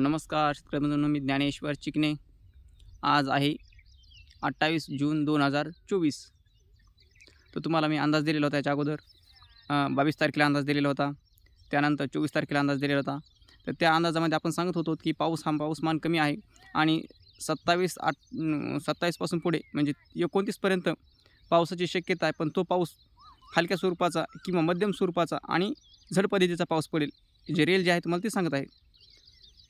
नमस्कार शेतकरी मी ज्ञानेश्वर चिकणे आज आहे अठ्ठावीस जून दोन हजार चोवीस. तर तुम्हाला मी अंदाज दिलेला होता याच्या अगोदर. बावीस तारखेला अंदाज दिलेला होता. त्यानंतर चोवीस तारखेला अंदाज दिलेला होता. तर त्या अंदाजामध्ये आपण सांगत होतो की पाऊस हा पाऊसमान कमी आहे आणि सत्तावीस आठ सत्तावीसपासून पुढे म्हणजे एकोणतीसपर्यंत पावसाची शक्यता आहे. पण तो पाऊस हलक्या स्वरूपाचा किंवा मध्यम स्वरूपाचा आणि झड पद्धतीचा पाऊस पडेल. जे रेल जे आहे तुम्हाला ते सांगत आहे.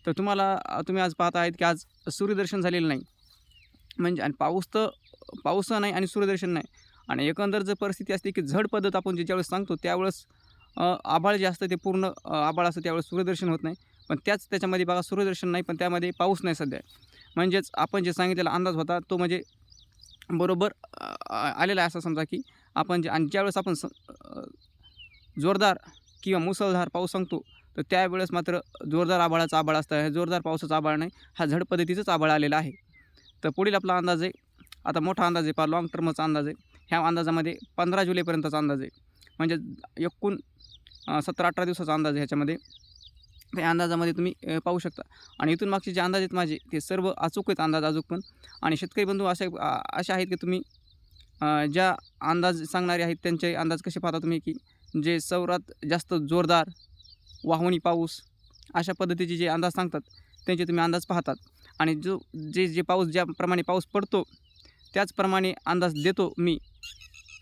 तर तुम्हाला तुम्ही आज पाहत आहेत की आज सूर्यदर्शन झालेलं नाही. म्हणजे आणि पाऊस तर पाऊस नाही आणि सूर्यदर्शन नाही. आणि एकंदर जर परिस्थिती असते की झड पद्धत आपण जे ज्यावेळेस सांगतो त्यावेळेस आभाळ जे असतं ते पूर्ण आभाळ असतं त्यावेळेस सूर्यदर्शन होत नाही. पण त्याच त्याच्यामध्ये बघा सूर्यदर्शन नाही पण त्यामध्ये पाऊस नाही सध्या. म्हणजेच आपण जे सांगितलेला अंदाज होता तो म्हणजे बरोबर आलेला आहे असं समजा की आपण जे आणि ज्यावेळेस आपण स जोरदार किंवा मुसळधार पाऊस सांगतो तर त्यावेळेस मात्र जोरदार आभाळाचा आभाळ असतं. हे जोरदार पावसाचा आभाळ नाही हा झड पद्धतीचाच आभाळ आलेला आहे. तर पुढील आपला अंदाज आहे आता मोठा अंदाज आहे पा लाँग टर्मचा अंदाज आहे. ह्या अंदाजामध्ये पंधरा जुलैपर्यंतचा अंदाज आहे. म्हणजे एकूण सतरा अठरा दिवसाचा अंदाज आहे ह्याच्यामध्ये. त्या अंदाजामध्ये तुम्ही पाहू शकता. आणि इथून मागचे जे अंदाज आहेत माझे ते सर्व अचूक आहेत अंदाज अचूक पण. आणि शेतकरी बंधू असे असे आहेत की तुम्ही ज्या अंदाज सांगणारे आहेत त्यांचे अंदाज कसे पाहता तुम्ही की जे सौरात जास्त जोरदार वाहवणी पाऊस अशा पद्धतीचे जे अंदाज सांगतात त्यांचे तुम्ही अंदाज पाहतात. आणि जो जे जे पाऊस ज्याप्रमाणे पाऊस पडतो त्याचप्रमाणे अंदाज देतो मी.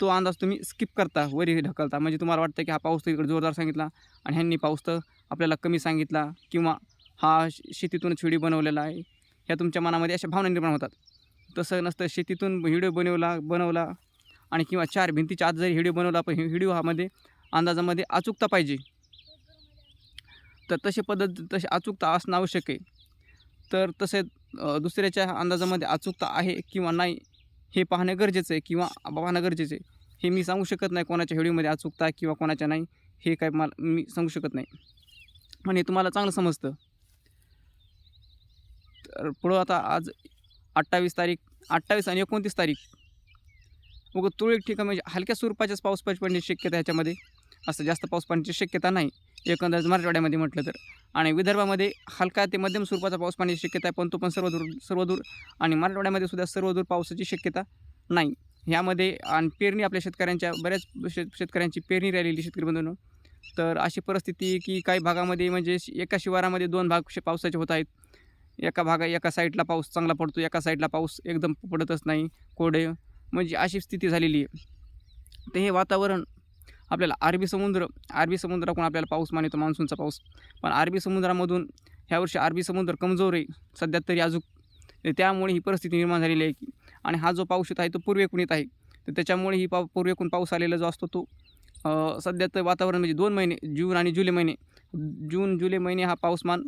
तो अंदाज तुम्ही स्किप करता वरी ढकलता. म्हणजे तुम्हाला वाटतं की हा पाऊस तर इकडे जोरदार सांगितला आणि ह्यांनी पाऊस तर आपल्याला कमी सांगितला किंवा हा श- शेतीतूनच व्हिडिओ बनवलेला आहे. ह्या तुमच्या मनामध्ये अशा भावना निर्माण होतात. तसं नसतं शेतीतून व्हिडिओ बनवला बनवला आणि किंवा चार भिंतीच्या आत जरी व्हिडिओ बनवला पण व्हिडिओ हामध्ये अंदाजामध्ये अचूकता पाहिजे. तर तशी पद्धत तशी अचूकता असणं आवश्यक आहे. तर तसे दुसऱ्याच्या अंदाजामध्ये अचूकता आहे किंवा नाही हे पाहणं गरजेचं आहे किंवा पाहणं गरजेचं आहे. हे मी सांगू शकत नाही कोणाच्या व्हिडिओमध्ये अचूकता किंवा कोणाच्या नाही हे काय मला मी सांगू शकत नाही. आणि तुम्हाला चांगलं समजतं. तर पुढं आता आज अठ्ठावीस तारीख अठ्ठावीस आणि एकोणतीस तारीख. मग तुरळक ठिकाण म्हणजे हलक्या स्वरूपाच्याच पाऊस पडण्याची शक्यता ह्याच्यामध्ये. असं जास्त पाऊस पडण्याची शक्यता नाही. एकंदरीत मराठवाड्यामध्ये म्हटलं तर. आणि विदर्भामध्ये हलका ते मध्यम स्वरूपाचा पाऊस पाण्याची शक्यता आहे पण तो पण सर्वदूर सर्वदूर आणि मराठवाड्यामध्ये सुद्धा सर्वदूर पावसाची शक्यता नाही. ह्यामध्ये आणि पेरणी आपल्या शेतकऱ्यांच्या बऱ्याच शेत शेतकऱ्यांची पेरणी राहिलेली शेतकरी बंधूंनो. तर अशी परिस्थिती की काही भागामध्ये म्हणजे एका शिवारामध्ये दोन भाग पावसाचे होत आहेत. एका भागा एका साईडला पाऊस चांगला पडतो एका साईडला पाऊस एकदम पडतच नाही कोरडे. म्हणजे अशी स्थिती झालेली आहे. तर हे वातावरण आपल्याला अरबी समुद्र अरबी समुद्राकडून आपल्याला पाऊस मानितो येतो मान्सूनचा पाऊस. पण अरबी समुद्रामधून ह्यावर्षी अरबी समुद्र कमजोर आहे सध्या तरी अजून. त्यामुळे ही परिस्थिती निर्माण झालेली आहे. की आणि हा जो पाऊस येत आहे तो पूर्वेकडून येत आहे. तर त्याच्यामुळे ही पा पूर्वेकडून पाऊस आलेला जो असतो तो सध्या तर वातावरण म्हणजे दोन महिने जून आणि जुलै महिने. जून जुलै महिने हा पाऊसमान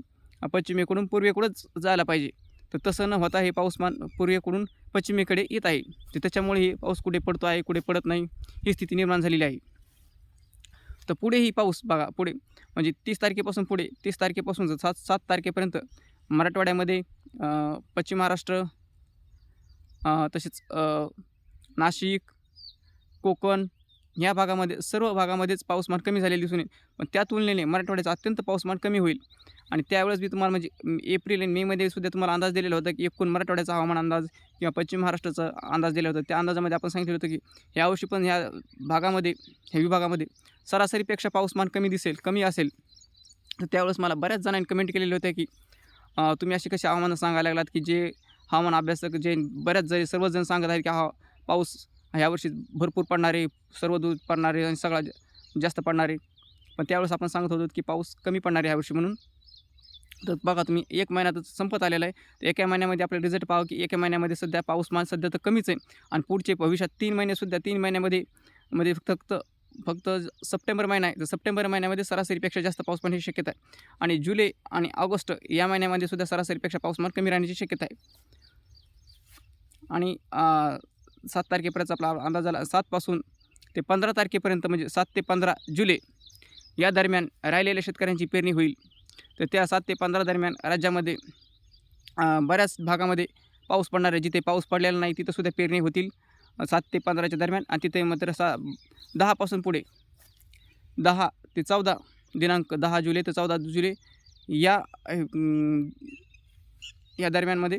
पश्चिमेकडून पूर्वेकडंच जायला पाहिजे. तर तसं न होता हे पाऊसमान पूर्वेकडून पश्चिमेकडे येत आहे. तर त्याच्यामुळे हे पाऊस कुठे पडतो आहे कुठे पडत नाही ही स्थिती निर्माण झालेली आहे. तर पुढेही पाऊस बघा पुढे. म्हणजे तीस तारखेपासून पुढे तीस तारखेपासून जर सात सात तारखेपर्यंत मराठवाड्यामध्ये पश्चिम महाराष्ट्र तसेच नाशिक कोकण ह्या भागामध्ये सर्व भागामध्येच पाऊसमान कमी झालेलं दिसून येईल. पण त्या तुलनेने मराठवाड्याचा अत्यंत पाऊसमान कमी होईल. आणि त्यावेळेस मी तुम्हाला म्हणजे एप्रिल आणि मेमध्ये सुद्धा तुम्हाला अंदाज दिलेला होता की एकूण मराठवाड्याचा हवामान अंदाज किंवा पश्चिम महाराष्ट्राचा अंदाज दिला होता. त्या अंदाजामध्ये आपण सांगितलं होतं की यावर्षी पण ह्या भागामध्ये ह्या विभागामध्ये सरासरीपेक्षा पाऊसमान कमी दिसेल कमी असेल. तर त्यावेळेस मला बऱ्याच जणांनी कमेंट केलेले होते की तुम्ही अशी कसे हवामान सांगायला लागलात की जे हवामान अभ्यासक जे बऱ्याच जरी सर्वजण सांगत आहेत की हा पाऊस ह्यावर्षी भरपूर पडणारे सर्व दूध पडणारे आणि सगळा जास्त पडणारे. पण त्यावेळेस आपण सांगत होतो की पाऊस कमी पडणार आहे ह्यावर्षी म्हणून. तर बघा तुम्ही एक महिन्यातच संपत आलेला आहे. तर एका महिन्यामध्ये आपले रिझल्ट पाहा की एका महिन्यामध्ये सध्या पाऊसमान सध्या तर कमीच आहे. आणि पुढचे भविष्यात तीन महिनेसुद्धा तीन महिन्यामध्ये मध्ये फक्त फक्त सप्टेंबर महिना आहे. तर सप्टेंबर महिन्यामध्ये सरासरीपेक्षा जास्त पाऊस पडण्याची शक्यता आहे. आणि जुलै आणि ऑगस्ट या महिन्यामध्ये सुद्धा सरासरीपेक्षा पाऊसमान कमी राहण्याची शक्यता आहे. आणि सात तारखेपर्यंत आपला अंदाज झाला. सातपासून ते पंधरा तारखेपर्यंत म्हणजे सात ते पंधरा जुलै या दरम्यान राहिलेल्या शेतकऱ्यांची पेरणी होईल. तर त्या सात ते पंधरा दरम्यान राज्यामध्ये बऱ्याच भागामध्ये पाऊस पडणार आहे. जिथे पाऊस पडलेला नाही तिथंसुद्धा पेरणी होतील. सात ते पंधराच्या दरम्यान आणि तिथे मात्र सा दहापासून पुढे दहा ते चौदा दिनांक दहा जुलै ते चौदा जुलै या या दरम्यानमध्ये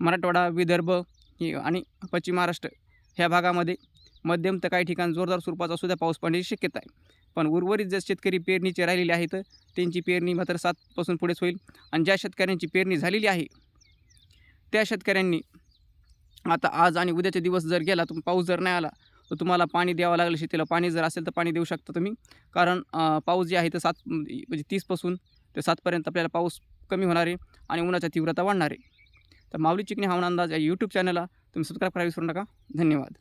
मराठवाडा विदर्भ आणि पश्चिम महाराष्ट्र ह्या भागामध्ये मध्यम तर काही ठिकाण जोरदार स्वरूपाचा सुद्धा पाऊस पडण्याची शक्यता आहे. पण उर्वरित जे शेतकरी पेरणीचे राहिलेले आहेत त्यांची पेरणी मात्र सातपासून पुढेच होईल. आणि ज्या शेतकऱ्यांची पेरणी झालेली आहे त्या शेतकऱ्यांनी आता आज आणि उद्याचे दिवस जर गेला तुम पाऊस जर नाही आला तर तुम्हाला पाणी द्यावं लागलं. शेतीला पाणी जर असेल तर पाणी देऊ शकता तुम्ही. कारण पाऊस जे आहे तर सात म्हणजे तीसपासून ते सातपर्यंत आपल्याला पाऊस कमी होणार आहे आणि उन्हाच्या तीव्रता वाढणार आहे. तर माऊली चिकणी हवामान अंदाज या यूट्यूब चॅनलला तुम्ही सबस्क्राईब करायला विसरू नका. धन्यवाद.